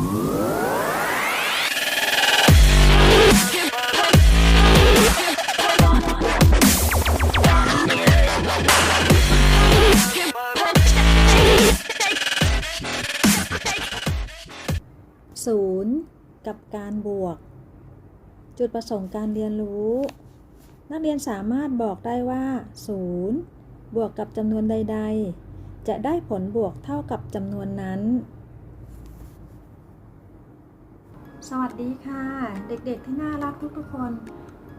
ศูนย์กับการบวก จุดประสงค์การเรียนรู้ นักเรียนสามารถบอกได้ว่า 0 บวกกับจำนวนใด ๆ จะได้ผลบวกเท่ากับจำนวนนั้น สวัสดีค่ะ เด็กๆที่น่ารักทุกๆคน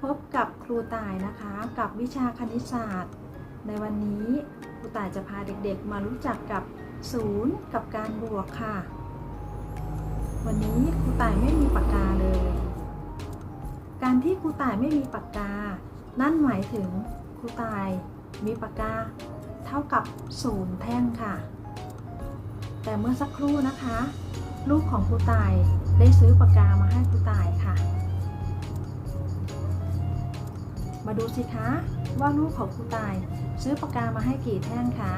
พบกับครูต่ายนะคะ กับวิชาคณิตศาสตร์ ในวันนี้ครูต่ายจะพาเด็กๆ มารู้จักกับศูนย์กับการบวกค่ะ วันนี้ครูต่ายไม่มีปากกาเลย การที่ครูต่ายไม่มีปากกา นั่นหมายถึงครูต่ายมีปากกา เท่ากับศูนย์แท่งค่ะ แต่เมื่อสักครู่นะคะ ลูกของครูต่าย ได้ซื้อปากกามาให้ครูต่ายค่ะ มาดูสิคะว่าลูกของครูต่ายซื้อปากกามาให้กี่แท่งคะ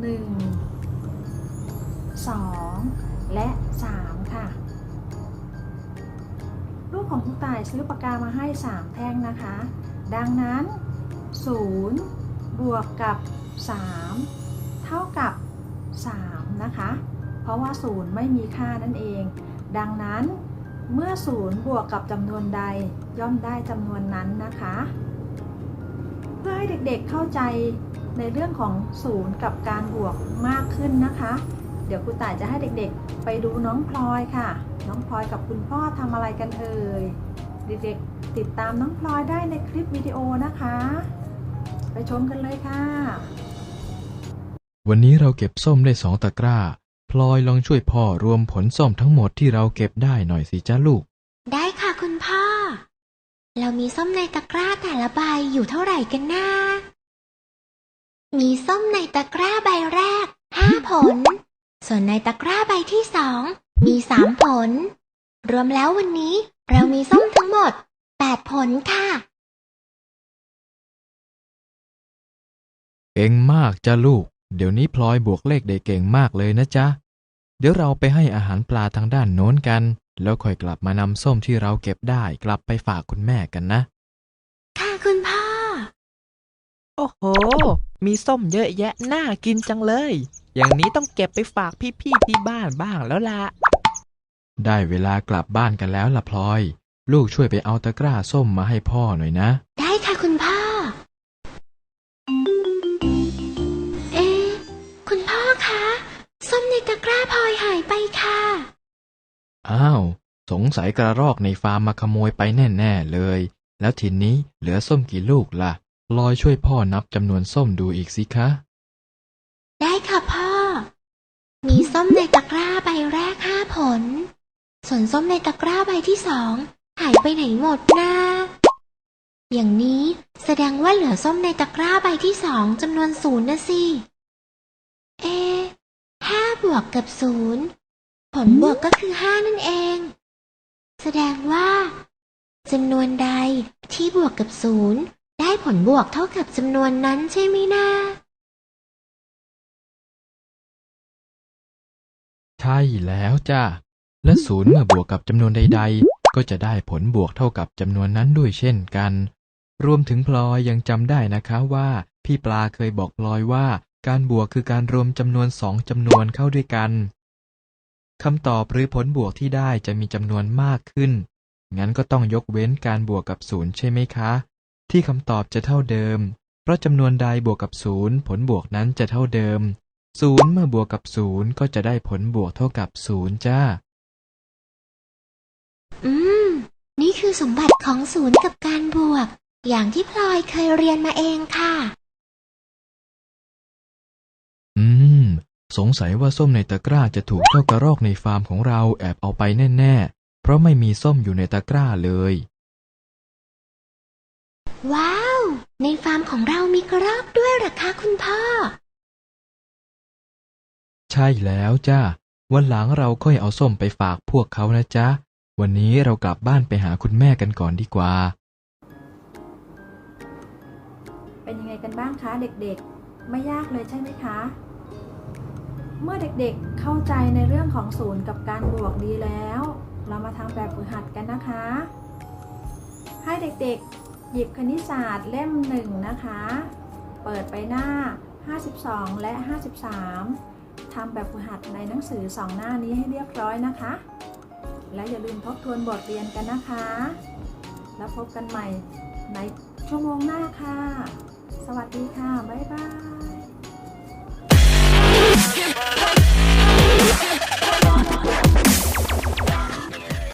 หนึ่งสองและ 3 ค่ะ ลูกของคุณตายซื้อปากกามาให้ 3 แท่งนะคะ ดังนั้น 0 บวกกับ 3 เท่ากับ 3 นะคะ เพราะว่า 0 ไม่มีค่านั่นเอง ดังนั้นเมื่อ0บวกกับจำนวนใดย่อมได้จำนวนนั้นนะคะ เพื่อให้เด็กๆเข้าใจในเรื่องของ0กับการบวกมากขึ้นนะคะ เดี๋ยวครูต่ายจะให้เด็กๆ ไปดูน้องพลอยค่ะ น้องพลอยกับคุณพ่อทำอะไรกันเอ่ยเด็กๆติดตามน้องพลอยได้ในคลิปวิดีโอนะคะ ไปชมกันเลยค่ะ วันนี้เราเก็บส้มได้สองตะกร้า ลอยลองช่วยพ่อรวมผลส้มทั้งหมดที่เราเก็บได้หน่อยสิจ้าลูก ได้ค่ะคุณพ่อ เรามีส้มในตะกร้าแต่ละใบอยู่เท่าไหร่กันนะมีส้มในตะกร้าใบแรกห้าผล ส่วนในตะกร้าใบที่สองมีสามผล รวมแล้ววันนี้เรามีส้มทั้งหมดแปดผลค่ะ เก่งมากจ้าลูก เดี๋ยวนี้พลอยบวกเลขได้เก่งมากเลยนะจ๊ะ เดี๋ยวเราไปให้อาหารปลาทางด้านโน้นกัน แล้วค่อยกลับมานำส้มที่เราเก็บได้กลับไปฝากคุณแม่กันนะ ค่ะคุณพ่อ โอ้โห มีส้มเยอะแยะน่ากินจังเลย อย่างนี้ต้องเก็บไปฝากพี่ๆที่บ้านบ้างแล้วล่ะ ได้เวลากลับบ้านกันแล้วล่ะพลอย ลูกช่วยไปเอาตะกร้าส้มมาให้พ่อหน่อยนะ ได้ค่ะคุณพ่อ เอ๊ะคุณพ่อคะส้ม ในตะกร้าพลอยหายไปค่ะ อ้าว สงสัยกระรอกในฟาร์มมาขโมยไปแน่ ๆ เลย แล้วทีนี้เหลือส้มกี่ลูกล่ะพลอยช่วยพ่อนับจำนวนส้มดูอีกสิคะ ได้ค่ะพ่อ มีส้มในตะกร้าใบแรกห้าผล ส่วนส้มในตะกร้าใบที่สองหายไปไหนหมดนะอย่างนี้แสดงว่าเหลือส้มในตะกร้าใบที่สองจำนวนศูนย์นะสิ เอ บวกกับศูนย์ผลบวกก็คือห้านั่นเอง แสดงว่าจำนวนใดที่บวกกับศูนย์ได้ผลบวกเท่ากับจำนวนนั้นใช่ไหมนะใช่แล้วจ้าและศูนย์เมื่อบวกกับจำนวนใด ๆ ก็จะได้ผลบวกเท่ากับจำนวนนั้นด้วยเช่นกัน รวมถึงพลอยยังจำได้นะคะว่า พี่ปลาเคยบอกพลอยว่า การบวกคือการรวมจำนวนสองจำนวนเข้าด้วยกันคำตอบหรือผลบวกที่ได้จะมีจำนวนมากขึ้น งั้นก็ต้องยกเว้นการบวกกับศูนย์ใช่ไหมคะ ที่คำตอบจะเท่าเดิม เพราะจำนวนใดบวกกับศูนย์ผลบวกนั้นจะเท่าเดิม ศูนย์เมื่อบวกกับศูนย์ก็จะได้ผลบวกเท่ากับศูนย์จ้า อืม นี่คือสมบัติของศูนย์กับการบวก อย่างที่พลอยเคยเรียนมาเองค่ะ สงสัยว่าส้มในตะกร้าจะถูกเจ้ากระรอกในฟาร์มของเราแอบเอาไปแน่ ๆ เพราะไม่มีส้มอยู่ในตะกร้าเลย ว้าว ในฟาร์มของเรามีกระรอกด้วยเหรอคะคุณพ่อ ใช่แล้วจ้าวันหลังเราค่อยเอาส้มไปฝากพวกเขานะจ๊ะ วันนี้เรากลับบ้านไปหาคุณแม่กันก่อนดีกว่า เป็นยังไงกันบ้างคะเด็กๆ ไม่ยากเลยใช่ไหมคะม เมื่อเด็กๆเข้าใจในเรื่องของศูนย์กับการบวกดีแล้ว เรามาทำแบบฝึกหัดกันนะคะ ให้เด็กๆ หยิบคณิตศาสตร์เล่มหนึ่งนะคะ เปิดไปหน้า 52 และ 53 ทำแบบฝึกหัดในหนังสือสองหน้านี้ให้เรียบร้อยนะคะ และอย่าลืมทบทวนบทเรียนกันนะคะ แล้วพบกันใหม่ในชั่วโมงหน้าค่ะ สวัสดีค่ะ บ๊ายบาย Come on.